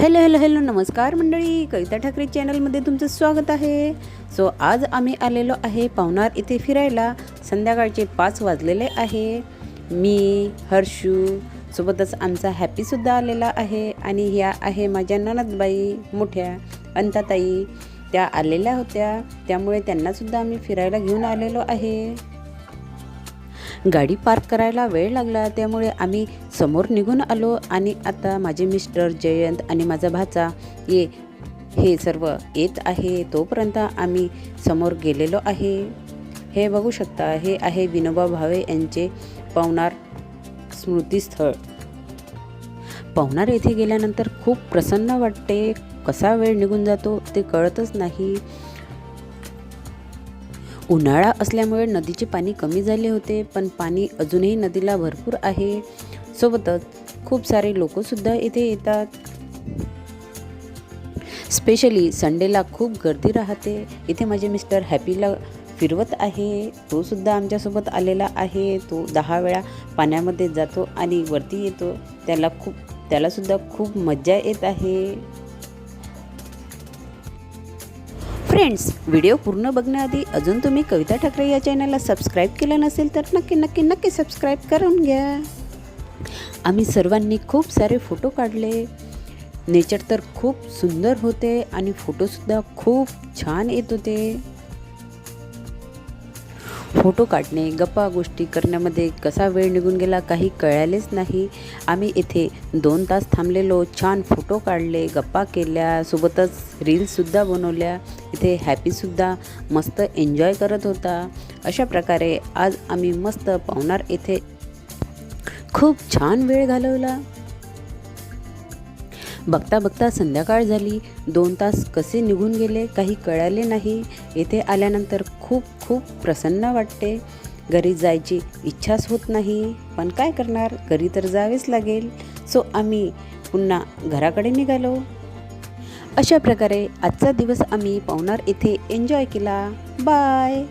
Hello hello hello नमस्कार मंडळी. कविता ठाकरे चॅनलमध्ये तुमचं स्वागत आहे. सो आज आम्ही आलेलो आहे पवनार इथे फिरायला. संध्याकाळचे पाच वाजलेले आहे. मी हर्षू सोबतच आमचा हॅपीसुद्धा आलेला आहे. आणि ह्या आहे माझ्या ननदबाई मोठ्या अंताताई. त्या आलेल्या होत्या. त्यामुळे त्यांनासुद्धा आम्ही फिरायला घेऊन आलेलो आहे. गाडी पार्क करायला वेळ लागला त्यामुळे आम्ही समोर निघून आलो आणि आता माझे मिस्टर जयंत आणि माझा भाचा ये हे सर्व येत आहे. तोपर्यंत आम्ही समोर गेलेलो आहे. हे बघू शकता हे आहे विनोबा भावे यांचे पवनार स्मृतीस्थळ. पवनार येथे गेल्यानंतर खूप प्रसन्न वाटते. कसा वेळ निघून जातो ते कळतच नाही. उन्हाळा असल्यामुळे नदीचे पाणी कमी झाले होते पण पाणी अजूनही नदीला भरपूर आहे. सोबतच खूप सारे लोकसुद्धा इथे येतात. स्पेशली संडेला खूप गर्दी राहते. इथे माझे मिस्टर हॅपीला फिरवत आहे. तो सुद्धा आमच्यासोबत आलेला आहे. तो दहा वेळा पाण्यामध्ये जातो आणि वरती येतो. त्याला खूप त्यालासुद्धा खूप मज्जा येत आहे. फ्रेंड्स व्हिडिओ पूर्ण बघण्याआधी अजून तुम्ही कविता ठाकरे या चॅनलला सबस्क्राईब केलं नसेल तर नक्की नक्की नक्की सबस्क्राईब करून घ्या. आम्ही सर्वांनी खूप सारे फोटो काढले. नेचर तर खूप सुंदर होते आणि फोटोसुद्धा खूप छान येत होते. फोटो काढणे गप्पा गोष्टी करण्यामध्ये कसा वेळ निघून गेला काही कळालेच नाही. आम्ही इथे दोन तास थांबलेलो छान फोटो काढले गप्पा केल्या सोबतच रील्ससुद्धा बनवल्या. इथे हॅपीसुद्धा मस्त एन्जॉय करत होता. अशा प्रकारे आज आम्ही मस्त पवनार येथे खूप छान वेळ घालवला. बघता बघता संध्याकाळ झाली. दोन तास कसे निघून गेले काही कळाले नाही. येथे आल्यानंतर खूप खूप प्रसन्न वाटते. घरी जायची इच्छाच होत नाही. पण काय करणार? घरी तर जावेच लागेल. सो आम्ही पुन्हा घराकडे निघालो. अशा प्रकारे आजचा दिवस आम्ही पवनार येथे एन्जॉय केला. बाय!